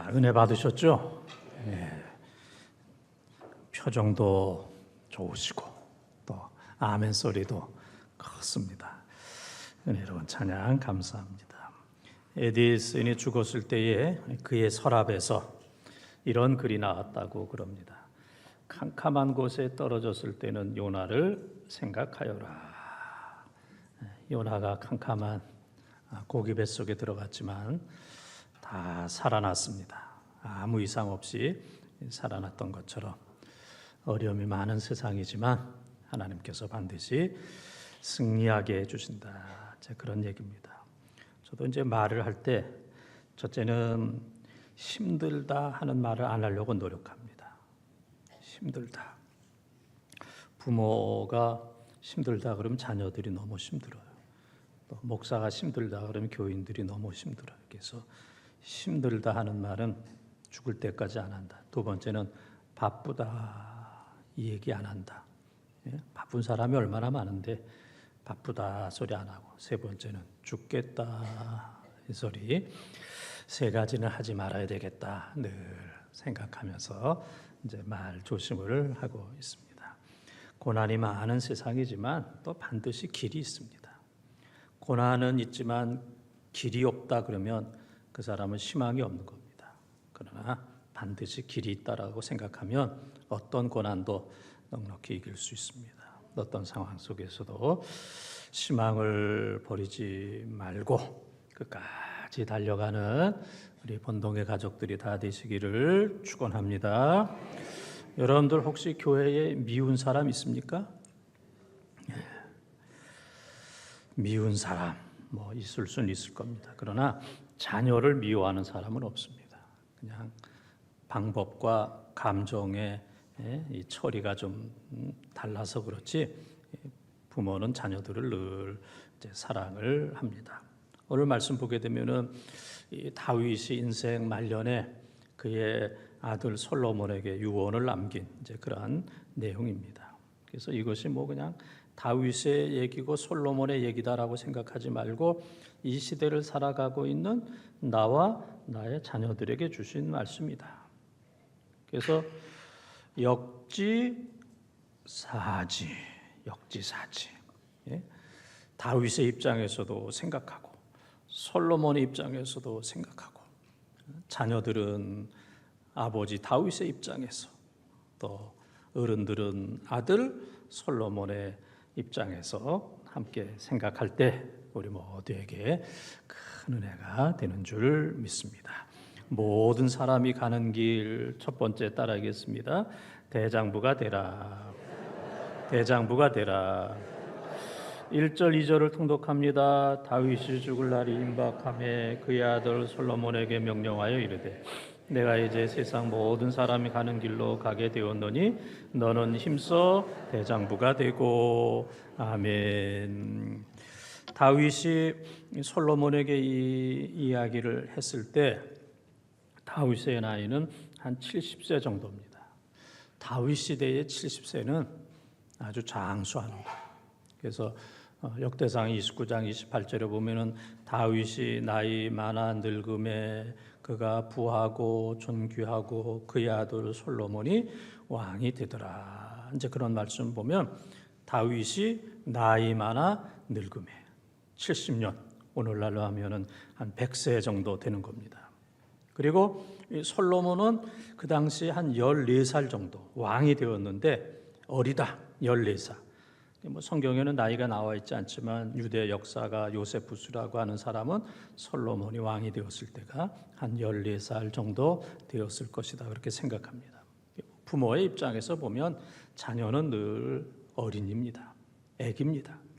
자, 은혜 받으셨죠? 예. 표정도 좋으시고 또 아멘 소리도 컸습니다. 은혜로운 찬양 감사합니다. 에디슨이 죽었을 때에 그의 서랍에서 이런 글이 나왔다고 그럽니다. 캄캄한 곳에 떨어졌을 때는 요나를 생각하여라. 요나가 캄캄한 고기 뱃속에 들어갔지만 다 살아났습니다. 아무 이상 없이 살아났던 것처럼 어려움이 많은 세상이지만 하나님께서 반드시 승리하게 해주신다. 그런 얘기입니다. 저도 이제 말을 할 때 첫째는 힘들다 하는 말을 안 하려고 노력합니다. 힘들다. 부모가 힘들다 그러면 자녀들이 너무 힘들어요. 또 목사가 힘들다 그러면 교인들이 너무 힘들어요. 그래서 힘들다 하는 말은 죽을 때까지 안 한다. 두 번째는 바쁘다 이 얘기 안 한다. 예? 바쁜 사람이 얼마나 많은데 바쁘다 소리 안 하고 세 번째는 죽겠다 이 소리 세 가지는 하지 말아야 되겠다 늘 생각하면서 이제 말 조심을 하고 있습니다. 고난이 많은 세상이지만 또 반드시 길이 있습니다. 고난은 있지만 길이 없다 그러면 그 사람은 희망이 없는 겁니다. 그러나 반드시 길이 있다라고 생각하면 어떤 고난도 넉넉히 이길 수 있습니다. 어떤 상황 속에서도 희망을 버리지 말고 끝까지 달려가는 우리 본동의 가족들이 다 되시기를 축원합니다. 여러분들 혹시 교회에 미운 사람 있습니까? 예. 미운 사람 뭐 있을 수는 있을 겁니다. 그러나 자녀를 미워하는 사람은 없습니다. 그냥 방법과 감정의 예, 이 처리가 좀 음, 달라서 그렇지 부모는 자녀들을 늘 사랑을 합니다. 오늘 말씀 보게 되면은 다윗이 인생 말년에 그의 아들 솔로몬에게 유언을 남긴 이제 그러한 내용입니다. 그래서 이것이 뭐 그냥 다윗의 얘기고 솔로몬의 얘기다라고 생각하지 말고 이 시대를 살아가고 있는 나와 나의 자녀들에게 주신 말씀이다. 그래서 역지사지, 역지사지. 예? 다윗의 입장에서도 생각하고 솔로몬의 입장에서도 생각하고 자녀들은 아버지 다윗의 입장에서 또 어른들은 아들 솔로몬의 입장에서 함께 생각할 때 우리 모두에게 큰 은혜가 되는 줄 믿습니다. 모든 사람이 가는 길 첫 번째 따라하겠습니다. 대장부가 되라. 대장부가 되라. 1절 2절을 통독합니다. 다윗이 죽을 날이 임박함에 그의 아들 솔로몬에게 명령하여 이르되 내가 이제 세상 모든 사람이 가는 길로 가게 되었노니 너는 힘써 대장부가 되고 아멘. 다윗이 솔로몬에게 이 이야기를 했을 때 다윗의 나이는 한 70세 정도입니다. 다윗 시대의 70세는 아주 장수합니다. 그래서 어, 역대상 29장 28절에 보면은 다윗이 나이 많아 늙음에 그가 부하고 존귀하고 그의 아들 솔로몬이 왕이 되더라. 이제 그런 말씀 보면 다윗이 나이 많아 늙음에 70년 오늘날로 하면은 한 100세 정도 되는 겁니다. 그리고 솔로몬은 그 당시 한 14살 정도 왕이 되었는데 어리다 14살. 뭐 성경에는 나이가 나와 있지 않지만 유대 역사가 요세푸스라고 하는 사람은 솔로몬이 왕이 되었을 때가 한 14살 정도 되었을 것이다 그렇게 생각합니다. 부모의 입장에서 보면 자녀는 늘 어린입니다. 애기입니다.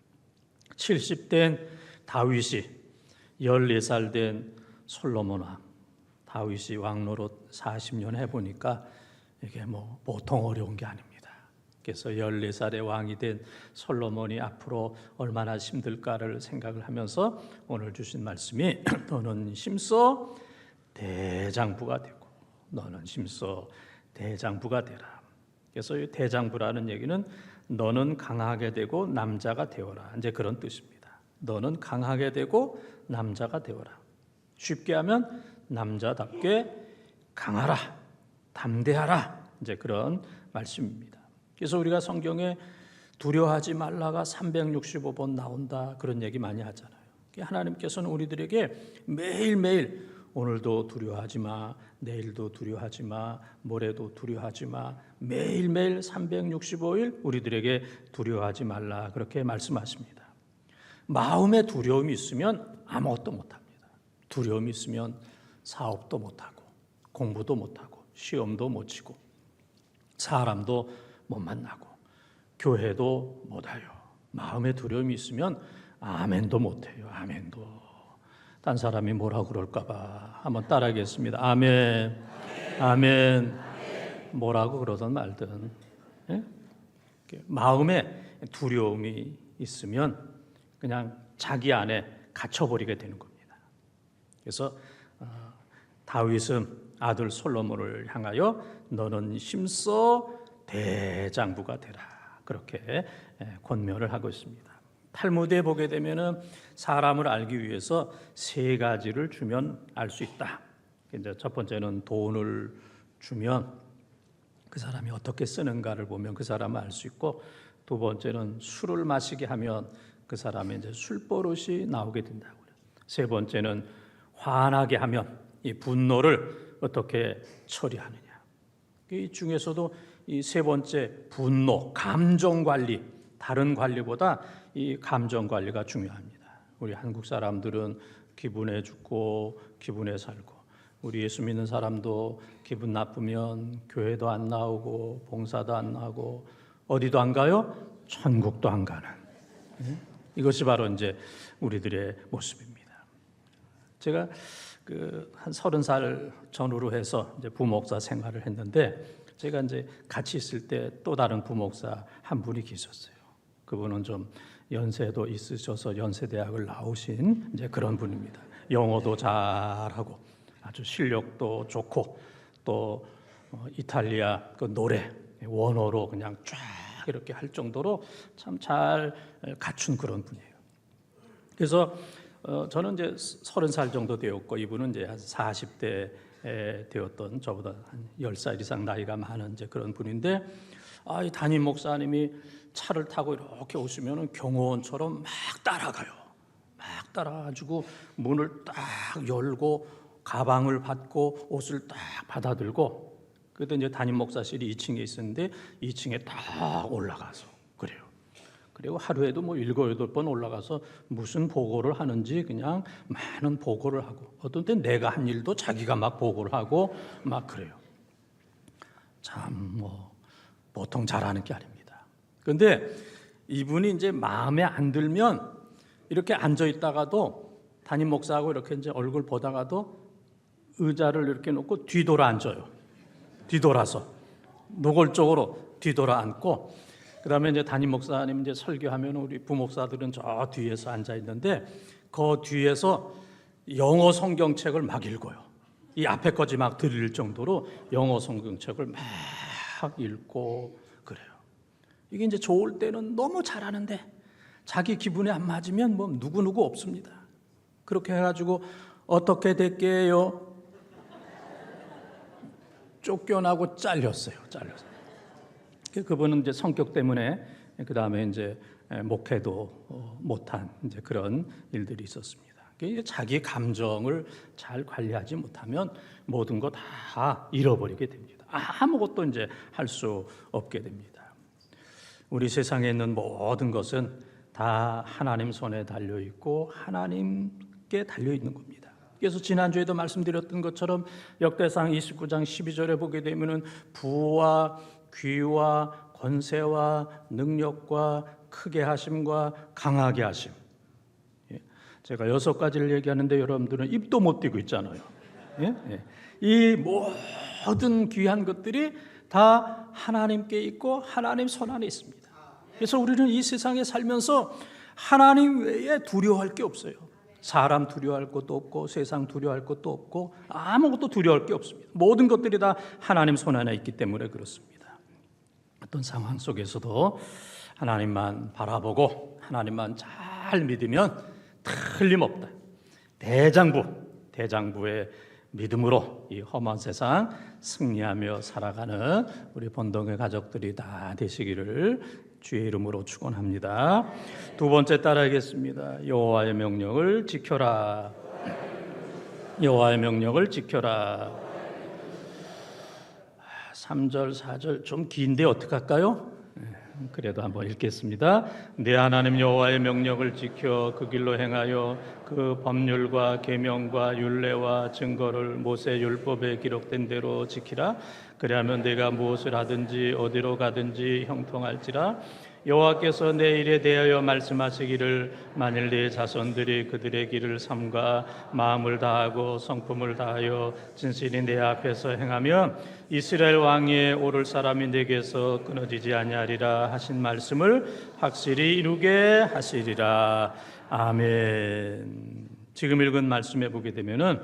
70된 다윗이 14살 된 솔로몬 왕 다윗이 왕 노릇 40년 해 보니까 이게 뭐 보통 어려운 게 아닙니다. 그래서 14살의 왕이 된 솔로몬이 앞으로 얼마나 힘들까를 생각을 하면서 오늘 주신 말씀이 너는 힘써 대장부가 되고 너는 힘써 대장부가 되라. 그래서 이 대장부라는 얘기는 너는 강하게 되고 남자가 되어라. 이제 그런 뜻입니다. 너는 강하게 되고 남자가 되어라. 쉽게 하면 남자답게 강하라, 담대하라. 이제 그런 말씀입니다. 그래서 우리가 성경에 두려워하지 말라가 365번 나온다 그런 얘기 많이 하잖아요. 하나님께서는 우리들에게 매일매일 오늘도 두려워하지 마, 내일도 두려워하지 마, 모레도 두려워하지 마, 매일매일 365일 우리들에게 두려워하지 말라 그렇게 말씀하십니다. 마음에 두려움이 있으면 아무것도 못합니다. 두려움이 있으면 사업도 못하고 공부도 못하고 시험도 못 치고 사람도 못 만나고 교회도 못하요. 마음에 두려움이 있으면 아멘도 못해요. 아멘도. 딴 사람이 뭐라 그럴까봐 한번 따라하겠습니다. 아멘. 아멘. 뭐라고 그러든 말든 예? 마음에 두려움이 있으면 그냥 자기 안에 갇혀버리게 되는 겁니다. 그래서 어, 다윗은 아들 솔로몬을 향하여 너는 힘써 대장부가 되라 그렇게 예, 권면을 하고 있습니다. 탈무드에 보게 되면은 사람을 알기 위해서 세 가지를 주면 알 수 있다. 이제 첫 번째는 돈을 주면 그 사람이 어떻게 쓰는가를 보면 그 사람을 알 수 있고 두 번째는 술을 마시게 하면 그 사람의 이제 술 버릇이 나오게 된다고요. 세 번째는 화나게 하면 이 분노를 어떻게 처리하느냐. 이 중에서도 이 세 번째 분노, 감정 관리, 다른 관리보다 이 감정 관리가 중요합니다. 우리 한국 사람들은 기분에 죽고 기분에 살고 우리 예수 믿는 사람도 기분 나쁘면 교회도 안 나오고 봉사도 안 하고 어디도 안 가요? 천국도 안 가는. 예? 이것이 바로 이제 우리들의 모습입니다. 제가 그 한 서른 살 전후로 해서 이제 부목사 생활을 했는데 제가 이제 같이 있을 때 또 다른 부목사 한 분이 계셨어요. 그분은 좀 연세도 있으셔서 연세대학을 나오신 이제 그런 분입니다. 영어도 잘하고 아주 실력도 좋고 또 어, 이탈리아 그 노래 원어로 그냥 쫙 이렇게 할 정도로 참 잘 갖춘 그런 분이에요. 그래서 어, 저는 이제 서른 살 정도 되었고 이분은 이제 한 40대 되었던 저보다 한 10살 이상 나이가 많은 이제 그런 분인데 아, 이 담임 목사님이 차를 타고 이렇게 오시면은 경호원처럼 막 따라가요. 막 따라가지고 문을 딱 열고 가방을 받고 옷을 딱 받아들고 그때 이제 담임 목사실이 2층에 있었는데 2층에 딱 올라가서 그래요. 그리고 하루에도 뭐 일곱 여덟 번 올라가서 무슨 보고를 하는지 그냥 많은 보고를 하고 어떤 때 내가 한 일도 자기가 막 보고를 하고 막 그래요. 참 뭐 보통 잘하는 게 아닙니다. 그런데 이분이 이제 마음에 안 들면 이렇게 앉아 있다가도 담임 목사하고 이렇게 이제 얼굴 보다가도 의자를 이렇게 놓고 뒤돌아 앉아요. 뒤돌아서 노골적으로 뒤돌아 앉고 그다음에 이제 담임 목사님 이제 설교하면 우리 부목사들은 저 뒤에서 앉아 있는데 그 뒤에서 영어 성경책을 막 읽어요. 이 앞에 거지 막 들릴 정도로 영어 성경책을 막 읽고 그래요. 이게 이제 좋을 때는 너무 잘하는데 자기 기분에 안 맞으면 뭐 누구 누구 없습니다. 그렇게 해가지고 어떻게 됐게요? 쫓겨나고 잘렸어요. 잘렸어요. 그분은 이제 성격 때문에 그 다음에 이제 목회도 어, 못한 이제 그런 일들이 있었습니다. 자기 감정을 잘 관리하지 못하면 모든 거 다 잃어버리게 됩니다. 아무것도 이제 할 수 없게 됩니다. 우리 세상에 있는 모든 것은 다 하나님 손에 달려 있고 하나님께 달려 있는 겁니다. 그래서 지난주에도 말씀드렸던 것처럼 역대상 29장 12절에 보게 되면은 부와 귀와 권세와 능력과 크게 하심과 강하게 하심. 예. 제가 여섯 가지를 얘기하는데 여러분들은 입도 못 띄고 있잖아요. 예? 예. 이 모든 귀한 것들이 다 하나님께 있고 하나님 손 안에 있습니다. 그래서 우리는 이 세상에 살면서 하나님 외에 두려워할 게 없어요. 사람 두려워할 것도 없고 세상 두려워할 것도 없고 아무것도 두려워할 게 없습니다. 모든 것들이 다 하나님 손 안에 있기 때문에 그렇습니다. 어떤 상황 속에서도 하나님만 바라보고 하나님만 잘 믿으면 틀림없다. 대장부, 대장부의 믿음으로 이 험한 세상 승리하며 살아가는 우리 본동의 가족들이 다 되시기를 주의 이름으로 축원합니다. 두 번째 따라하겠습니다. 여호와의 명령을 지켜라. 여호와의 명령을 지켜라. 3절, 4절 좀 긴데 어떡할까요? 네, 그래도 한번 읽겠습니다. 내 하나님 여호와의 명령을 지켜 그 길로 행하여 그 법률과 계명과 율례와 증거를 모세 율법에 기록된 대로 지키라. 그리하면 내가 무엇을 하든지 어디로 가든지 형통할지라. 여호와께서 내 일에 대하여 말씀하시기를 만일 네 자손들이 그들의 길을 삼가 마음을 다하고 성품을 다하여 진실이 내 앞에서 행하면 이스라엘 왕위에 오를 사람이 내게서 끊어지지 아니하리라 하신 말씀을 확실히 이루게 하시리라 아멘. 지금 읽은 말씀에 보게 되면은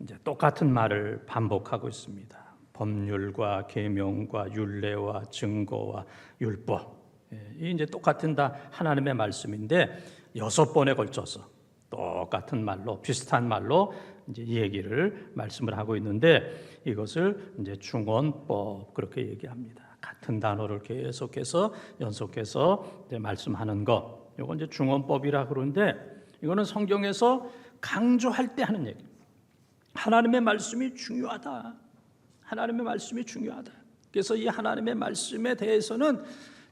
이제 똑같은 말을 반복하고 있습니다. 법률과 계명과 율례와 증거와 율법 예, 이 이제 똑같은 다 하나님의 말씀인데 여섯 번에 걸쳐서 똑같은 말로 비슷한 말로 이제 이 얘기를 말씀을 하고 있는데 이것을 이제 중언법 그렇게 얘기합니다. 같은 단어를 계속해서 연속해서 이제 말씀하는 것. 이건 이제 중언법이라 그러는데 이거는 성경에서 강조할 때 하는 얘기. 하나님의 말씀이 중요하다. 하나님의 말씀이 중요하다. 그래서 이 하나님의 말씀에 대해서는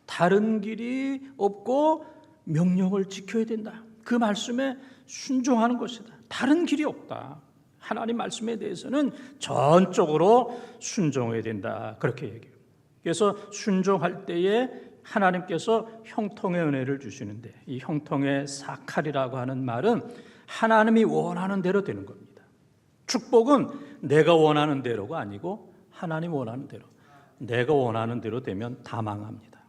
다른 길이 없고 명령을 지켜야 된다. 그 말씀에 순종하는 것이다. 다른 길이 없다. 하나님 말씀에 대해서는 전적으로 순종해야 된다. 그렇게 얘기해요. 그래서 순종할 때에 하나님께서 형통의 은혜를 주시는데 이 형통의 사칼이라고 하는 말은 하나님이 원하는 대로 되는 겁니다. 축복은 내가 원하는 대로가 아니고 하나님 원하는 대로. 내가 원하는 대로 되면 다 망합니다.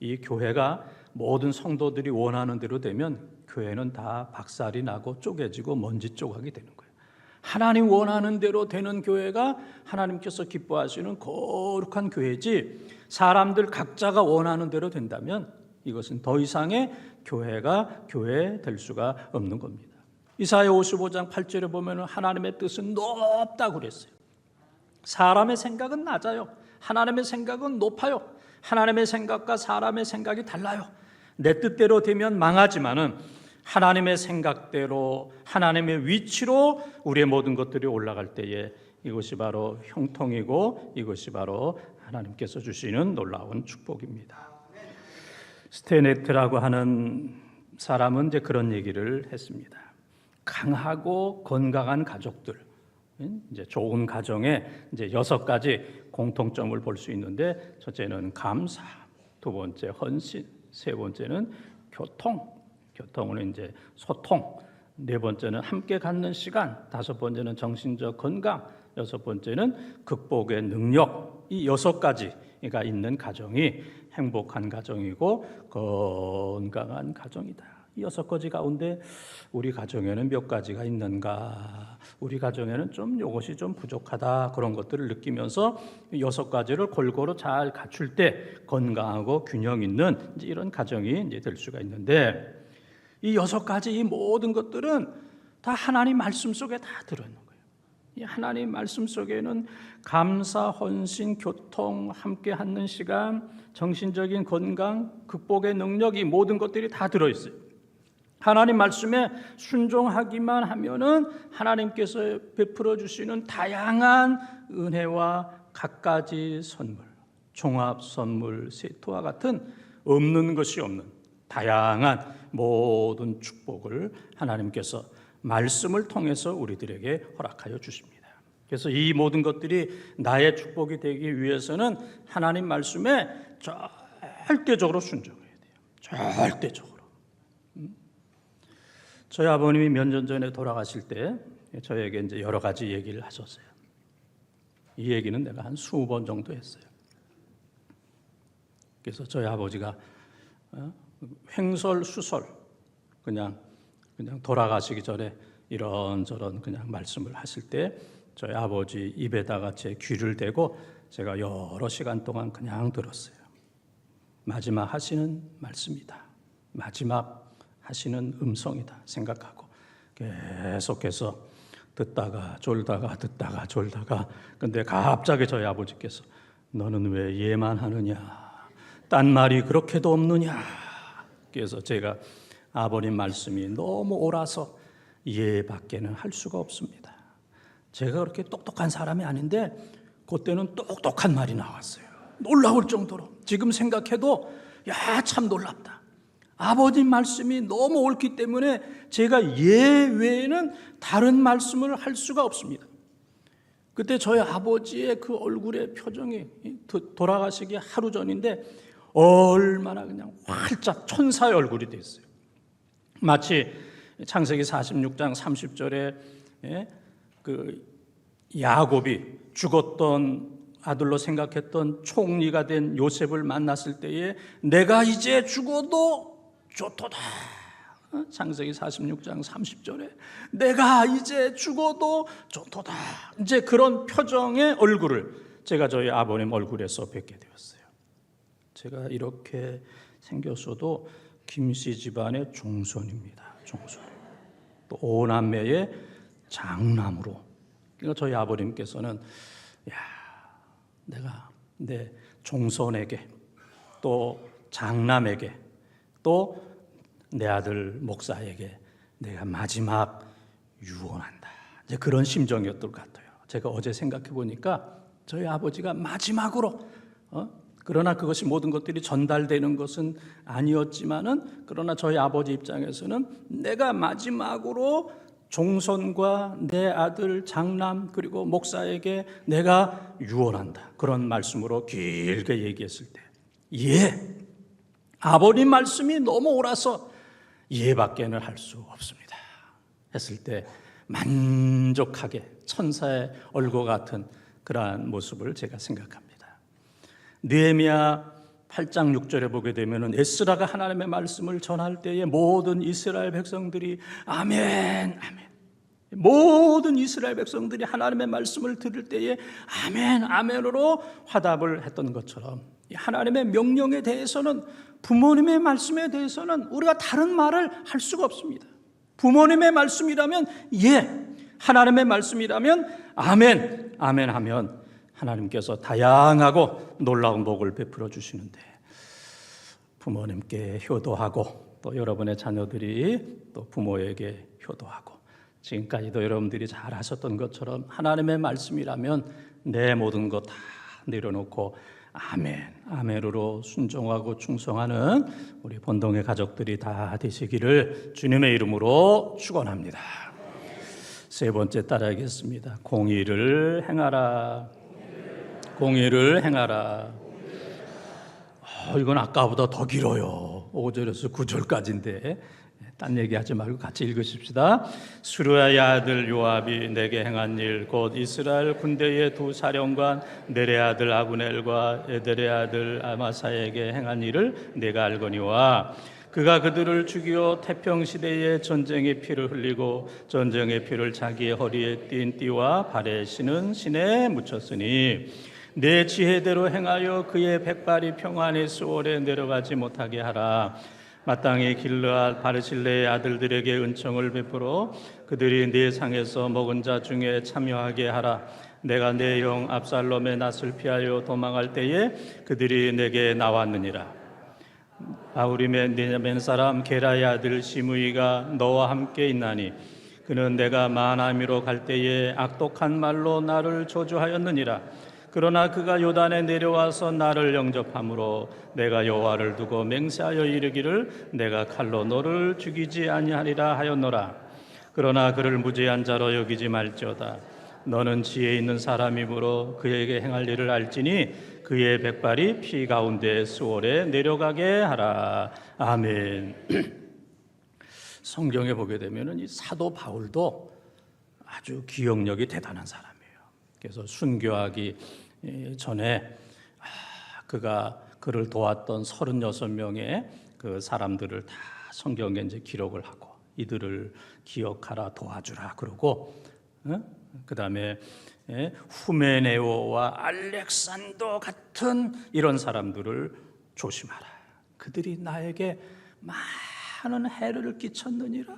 이 교회가 모든 성도들이 원하는 대로 되면 교회는 다 박살이 나고 쪼개지고 먼지 조각이 되는 거예요. 하나님 원하는 대로 되는 교회가 하나님께서 기뻐하시는 거룩한 교회지 사람들 각자가 원하는 대로 된다면 이것은 더 이상의 교회가 교회 될 수가 없는 겁니다. 이사야 55장 8절에 보면 하나님의 뜻은 높다고 그랬어요. 사람의 생각은 낮아요. 하나님의 생각은 높아요. 하나님의 생각과 사람의 생각이 달라요. 내 뜻대로 되면 망하지만은 하나님의 생각대로 하나님의 위치로 우리의 모든 것들이 올라갈 때에 이것이 바로 형통이고 이것이 바로 하나님께서 주시는 놀라운 축복입니다. 스테네트라고 하는 사람은 이제 그런 얘기를 했습니다. 강하고 건강한 가족들, 이제 좋은 가정에 이제 여섯 가지 공통점을 볼 수 있는데 첫째는 감사, 두 번째 헌신, 세 번째는 교통, 교통은 이제 소통, 네 번째는 함께 갖는 시간, 다섯 번째는 정신적 건강, 여섯 번째는 극복의 능력. 이 여섯 가지가 있는 가정이 행복한 가정이고 건강한 가정이다. 여섯 가지 가운데 우리 가정에는 몇 가지가 있는가? 우리 가정에는 좀 이것이 좀 부족하다 그런 것들을 느끼면서 여섯 가지를 골고루 잘 갖출 때 건강하고 균형 있는 이런 가정이 이제 될 수가 있는데 이 여섯 가지 이 모든 것들은 다 하나님 말씀 속에 다 들어 있는 거예요. 이 하나님 말씀 속에는 감사, 헌신, 교통, 함께 하는 시간, 정신적인 건강, 극복의 능력 이 모든 것들이 다 들어 있어요. 하나님 말씀에 순종하기만 하면은 하나님께서 베풀어 주시는 다양한 은혜와 갖가지 선물, 종합 선물 세트와 같은 없는 것이 없는 다양한 모든 축복을 하나님께서 말씀을 통해서 우리들에게 허락하여 주십니다. 그래서 이 모든 것들이 나의 축복이 되기 위해서는 하나님 말씀에 절대적으로 순종해야 돼요. 절대적으로. 저희 아버님이 몇 년 전에 돌아가실 때 저에게 이제 여러 가지 얘기를 하셨어요. 이 얘기는 내가 한 스무 번 정도 했어요. 그래서 저희 아버지가 어, 횡설수설 그냥 그냥 돌아가시기 전에 이런저런 그냥 말씀을 하실 때 저희 아버지 입에다가 제 귀를 대고 제가 여러 시간 동안 그냥 들었어요. 마지막 하시는 말씀이다. 마지막 하시는 음성이다 생각하고 계속해서 듣다가 졸다가 듣다가 졸다가 근데 갑자기 저희 아버지께서 너는 왜 얘만 하느냐 딴 말이 그렇게도 없느냐 그래서 제가 아버님 말씀이 너무 옳아서 얘밖에는 할 수가 없습니다. 제가 그렇게 똑똑한 사람이 아닌데 그때는 똑똑한 말이 나왔어요. 놀라울 정도로 지금 생각해도 야 참 놀랍다. 아버님 말씀이 너무 옳기 때문에 제가 예 외에는 다른 말씀을 할 수가 없습니다. 그때 저희 아버지의 그 얼굴의 표정이 도- 돌아가시기 하루 전인데 얼마나 그냥 활짝 천사의 얼굴이 됐어요. 마치 창세기 46장 30절에 예? 그 야곱이 죽었던 아들로 생각했던 총리가 된 요셉을 만났을 때에 내가 이제 죽어도 좋도다. 어? 창세기 46장 30절에 내가 이제 죽어도 좋도다. 이제 그런 표정의 얼굴을 제가 저희 아버님 얼굴에서 뵙게 되었어요. 제가 이렇게 생겼어도 김씨 집안의 종손입니다. 종손. 또 오남매의 장남으로. 그러니까 저희 아버님께서는 야, 내가 내 종손에게 또 장남에게 또 내 아들 목사에게 내가 마지막 유언한다. 이제 그런 심정이었던 것 같아요. 제가 어제 생각해 보니까 저희 아버지가 마지막으로 어? 그러나 그것이 모든 것들이 전달되는 것은 아니었지만은 그러나 저희 아버지 입장에서는 내가 마지막으로 종손과 내 아들 장남 그리고 목사에게 내가 유언한다. 그런 말씀으로 길게 얘기했을 때 예. 아버님 말씀이 너무 옳아서 예밖에는 할 수 없습니다. 했을 때 만족하게 천사의 얼굴 같은 그러한 모습을 제가 생각합니다. 느헤미야 8장 6절에 보게 되면은 에스라가 하나님의 말씀을 전할 때에 모든 이스라엘 백성들이 아멘 아멘 모든 이스라엘 백성들이 하나님의 말씀을 들을 때에 아멘 아멘으로 화답을 했던 것처럼 이 하나님의 명령에 대해서는 부모님의 말씀에 대해서는 우리가 다른 말을 할 수가 없습니다. 부모님의 말씀이라면 예, 하나님의 말씀이라면 아멘, 아멘 하면 하나님께서 다양하고 놀라운 복을 베풀어 주시는데 부모님께 효도하고 또 여러분의 자녀들이 또 부모에게 효도하고 지금까지도 여러분들이 잘 하셨던 것처럼 하나님의 말씀이라면 내 모든 것 다 내려놓고 아멘, 아멘으로 순종하고 충성하는 우리 본동의 가족들이 다 되시기를 주님의 이름으로 축원합니다. 세 번째 따라하겠습니다. 공의를 행하라. 공의를 행하라. 어, 이건 아까보다 더 길어요. 5절에서 9절까지인데 딴 얘기하지 말고 같이 읽으십시다. 수르야의 아들 요압이 내게 행한 일 곧 이스라엘 군대의 두 사령관 네레 아들 아브넬과 에델의 아들 아마사에게 행한 일을 내가 알거니와 그가 그들을 죽이어 태평 시대에 전쟁의 피를 흘리고 전쟁의 피를 자기의 허리에 띤 띠와 발에 신은 신에 묻혔으니 내 지혜대로 행하여 그의 백발이 평안의 수월에 내려가지 못하게 하라. 마땅히 길르앗 바르실레의 아들들에게 은총을 베풀어 그들이 네 상에서 먹은 자 중에 참여하게 하라. 내가 내 영 압살롬의 낯을 피하여 도망할 때에 그들이 내게 나왔느니라. 바울임의 네냐멘 사람 게라의 아들 시므이가 너와 함께 있나니 그는 내가 마나미로 갈 때에 악독한 말로 나를 저주하였느니라. 그러나 그가 요단에 내려와서 나를 영접함으로 내가 여호와를 두고 맹세하여 이르기를 내가 칼로 너를 죽이지 아니하리라 하였노라. 그러나 그를 무죄한 자로 여기지 말지어다. 너는 지혜 있는 사람이므로 그에게 행할 일을 알지니 그의 백발이 피 가운데 수월에 내려가게 하라. 아멘. 성경에 보게 되면은 이 사도 바울도 아주 기억력이 대단한 사람이에요. 그래서 순교하기 전에 아, 그가 그를 도왔던 36명의 그 사람들을 다 성경에 이제 기록을 하고 이들을 기억하라 도와주라 그러고 그 다음에 후메네오와 알렉산더 같은 이런 사람들을 조심하라. 그들이 나에게 많은 해를 끼쳤느니라.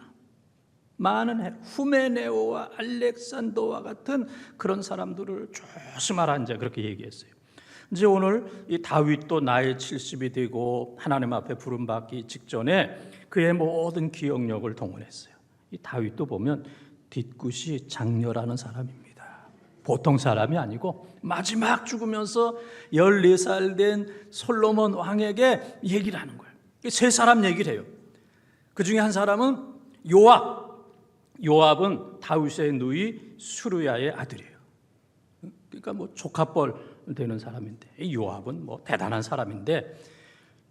많은 해 후메네오와 알렉산더와 같은 그런 사람들을 조심하라 이제 그렇게 얘기했어요. 이제 오늘 이 다윗도 나이 70이 되고 하나님 앞에 부름 받기 직전에 그의 모든 기억력을 동원했어요. 이 다윗도 보면 뒷끝이 장렬하는 사람입니다. 보통 사람이 아니고 마지막 죽으면서 14살 된 솔로몬 왕에게 얘기를 하는 거예요. 세 사람 얘기를 해요. 그 중에 한 사람은 요압. 요압은 다윗의 누이 수르야의 아들이에요. 그러니까 뭐 조카뻘 되는 사람인데 이 요압은 뭐 대단한 사람인데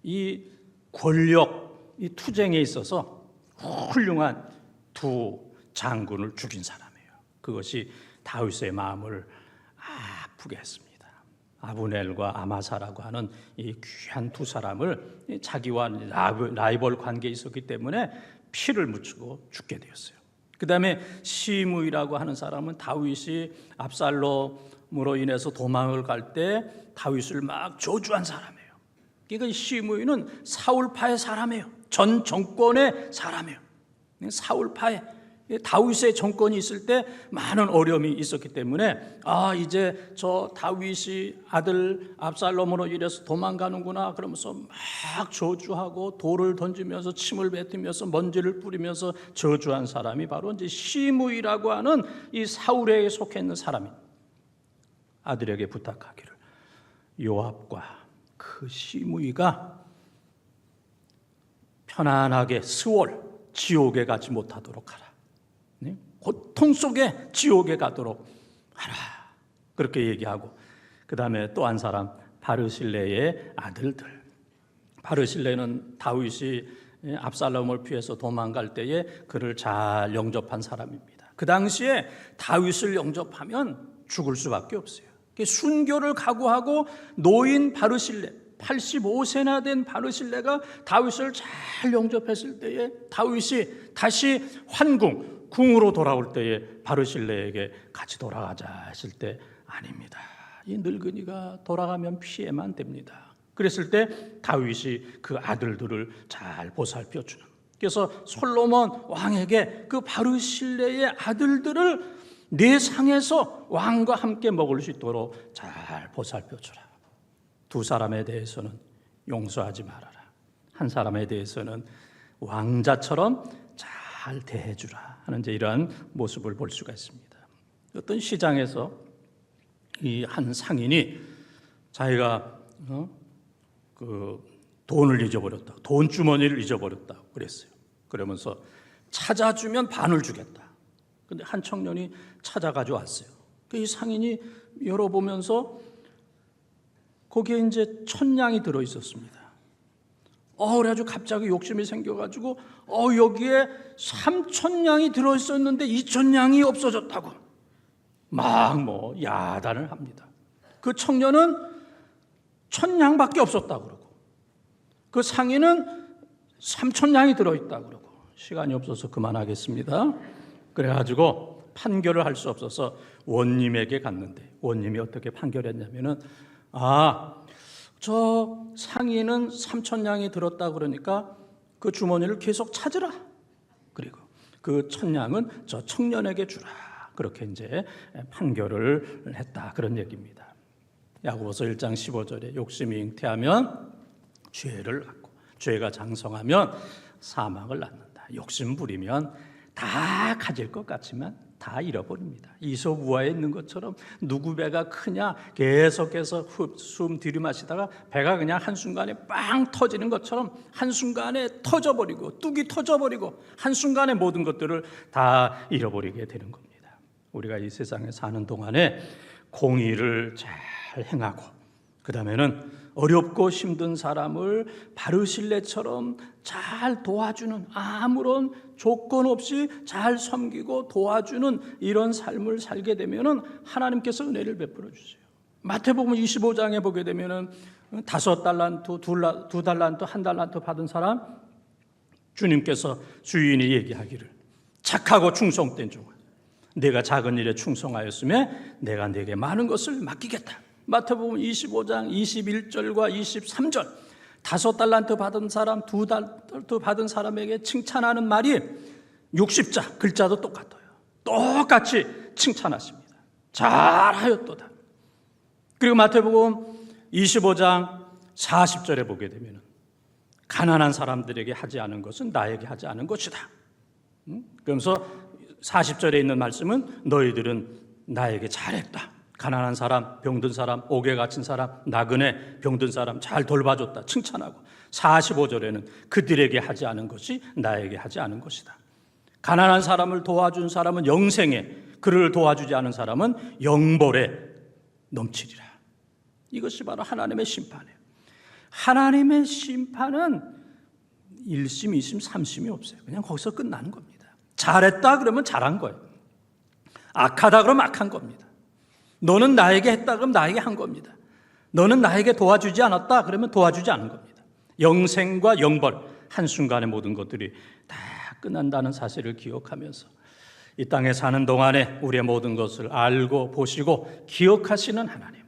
이 권력 이 투쟁에 있어서 훌륭한 두 장군을 죽인 사람이에요. 그것이 다윗의 마음을 아프게 했습니다. 아브넬과 아마사라고 하는 이 귀한 두 사람을 자기와 라이벌 관계에 있었기 때문에 피를 묻히고 죽게 되었어요. 그 다음에 시므이라고 하는 사람은 다윗이 압살롬으로 인해서 도망을 갈 때 다윗을 막 저주한 사람이에요. 그러니까 시므이는 사울파의 사람이에요. 전 정권의 사람이에요. 사울파의 다윗의 정권이 있을 때 많은 어려움이 있었기 때문에 아 이제 저 다윗이 아들 압살롬으로 인해서 도망가는구나 그러면서 막 저주하고 돌을 던지면서 침을 뱉으면서 먼지를 뿌리면서 저주한 사람이 바로 이제 시므이라고 하는 이 사울에게 속해 있는 사람이 아들에게 부탁하기를 요압과 그 시므이가 편안하게 스월 지옥에 가지 못하도록 하라. 네? 고통 속에 지옥에 가도록 하라. 그렇게 얘기하고 그 다음에 또 한 사람 바르실레의 아들들. 바르실레는 다윗이 압살롬을 피해서 도망갈 때에 그를 잘 영접한 사람입니다. 그 당시에 다윗을 영접하면 죽을 수밖에 없어요. 순교를 각오하고 노인 바르실레 85세나 된 바르실레가 다윗을 잘 영접했을 때에 다윗이 다시 환궁 궁으로 돌아올 때에 바르실레에게 같이 돌아가자 했을 때 아닙니다. 이 늙은이가 돌아가면 피해만 됩니다. 그랬을 때 다윗이 그 아들들을 잘 보살펴 주는. 그래서 솔로몬 왕에게 그 바르실레의 아들들을 내 상에서 왕과 함께 먹을 수 있도록 잘 보살펴 주라. 두 사람에 대해서는 용서하지 말아라. 한 사람에 대해서는 왕자처럼 잘 대해주라 하는 이제 이러한 모습을 볼 수가 있습니다. 어떤 시장에서 이 한 상인이 자기가 어? 그 돈을 잊어버렸다, 돈 주머니를 잊어버렸다 그랬어요. 그러면서 찾아주면 반을 주겠다. 근데 한 청년이 찾아가지고 왔어요. 그이 상인이 열어보면서 거기에 이제 천냥이 들어 있었습니다. 어, 그래가지고 갑자기 욕심이 생겨가지고, 어, 여기에 삼천냥이 들어 있었는데 이천냥이 없어졌다고. 막 뭐 야단을 합니다. 그 청년은 천냥밖에 없었다 그러고, 그 상인은 삼천냥이 들어있다 그러고, 시간이 없어서 그만하겠습니다. 그래가지고 판결을 할 수 없어서 원님에게 갔는데, 원님이 어떻게 판결했냐면은, 아, 저 상인은 삼천냥이 들었다 그러니까 그 주머니를 계속 찾으라. 그리고 그 천냥은 저 청년에게 주라. 그렇게 이제 판결을 했다. 그런 얘기입니다. 야고보서 1장 15절에 욕심이 잉태하면 죄를 낳고 죄가 장성하면 사망을 낳는다. 욕심 부리면 다 가질 것 같지만 다 잃어버립니다. 이솝 우화에 있는 것처럼 누구 배가 크냐 계속해서 숨 들이마시다가 배가 그냥 한순간에 빵 터지는 것처럼 한순간에 터져버리고 뚝이 터져버리고 한순간에 모든 것들을 다 잃어버리게 되는 겁니다. 우리가 이 세상에 사는 동안에 공의를 잘 행하고 그 다음에는 어렵고 힘든 사람을 바르실레처럼 잘 도와주는 아무런 조건 없이 잘 섬기고 도와주는 이런 삶을 살게 되면은 하나님께서 은혜를 베풀어 주세요. 마태복음 25장에 보게 되면은 다섯 달란트, 두 달란트, 한 달란트 받은 사람 주님께서 주인이 얘기하기를 착하고 충성된 종아 내가 작은 일에 충성하였으며 내가 내게 많은 것을 맡기겠다. 마태복음 25장 21절과 23절 다섯 달란트 받은 사람, 두 달란트 받은 사람에게 칭찬하는 말이 60자 글자도 똑같아요. 똑같이 칭찬하십니다. 잘하였도다. 그리고 마태복음 25장 40절에 보게 되면 가난한 사람들에게 하지 않은 것은 나에게 하지 않은 것이다. 음? 그러면서 40절에 있는 말씀은 너희들은 나에게 잘했다. 가난한 사람, 병든 사람, 옥에 갇힌 사람, 나그네, 병든 사람 잘 돌봐줬다. 칭찬하고 45절에는 그들에게 하지 않은 것이 나에게 하지 않은 것이다. 가난한 사람을 도와준 사람은 영생에, 그를 도와주지 않은 사람은 영벌에 넘치리라. 이것이 바로 하나님의 심판이에요. 하나님의 심판은 1심, 2심, 3심이 없어요. 그냥 거기서 끝나는 겁니다. 잘했다 그러면 잘한 거예요. 악하다 그러면 악한 겁니다. 너는 나에게 했다 그러면 나에게 한 겁니다. 너는 나에게 도와주지 않았다 그러면 도와주지 않은 겁니다. 영생과 영벌 한순간의 모든 것들이 다 끝난다는 사실을 기억하면서 이 땅에 사는 동안에 우리의 모든 것을 알고 보시고 기억하시는 하나님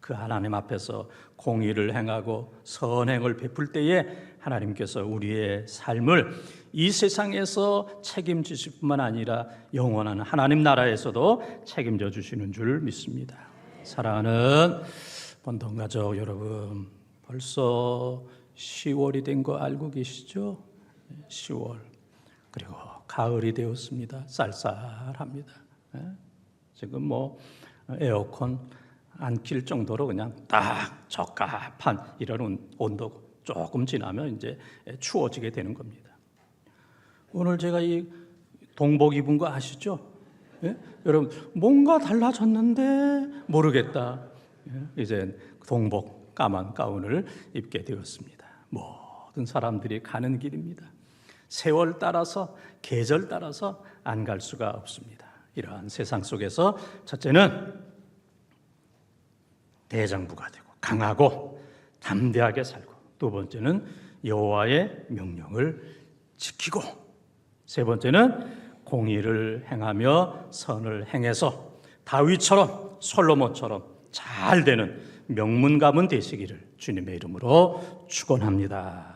그 하나님 앞에서 공의를 행하고 선행을 베풀 때에 하나님께서 우리의 삶을 이 세상에서 책임지실 뿐만 아니라 영원한 하나님 나라에서도 책임져 주시는 줄 믿습니다. 사랑하는 본동 가족 여러분, 벌써 10월이 된 거 알고 계시죠? 10월. 그리고 가을이 되었습니다. 쌀쌀합니다. 예? 지금 뭐 에어컨 안 킬 정도로 그냥 딱 적합한 이런 온도고 조금 지나면 이제 추워지게 되는 겁니다. 오늘 제가 이 동복 입은 거 아시죠? 예? 여러분 뭔가 달라졌는데 모르겠다. 예? 이제 동복 까만 가운을 입게 되었습니다. 모든 사람들이 가는 길입니다. 세월 따라서 계절 따라서 안 갈 수가 없습니다. 이러한 세상 속에서 첫째는 대장부가 되고 강하고 담대하게 살고 두 번째는 여호와의 명령을 지키고 세 번째는 공의를 행하며 선을 행해서 다윗처럼 솔로몬처럼 잘 되는 명문 가문 되시기를 주님의 이름으로 축원합니다.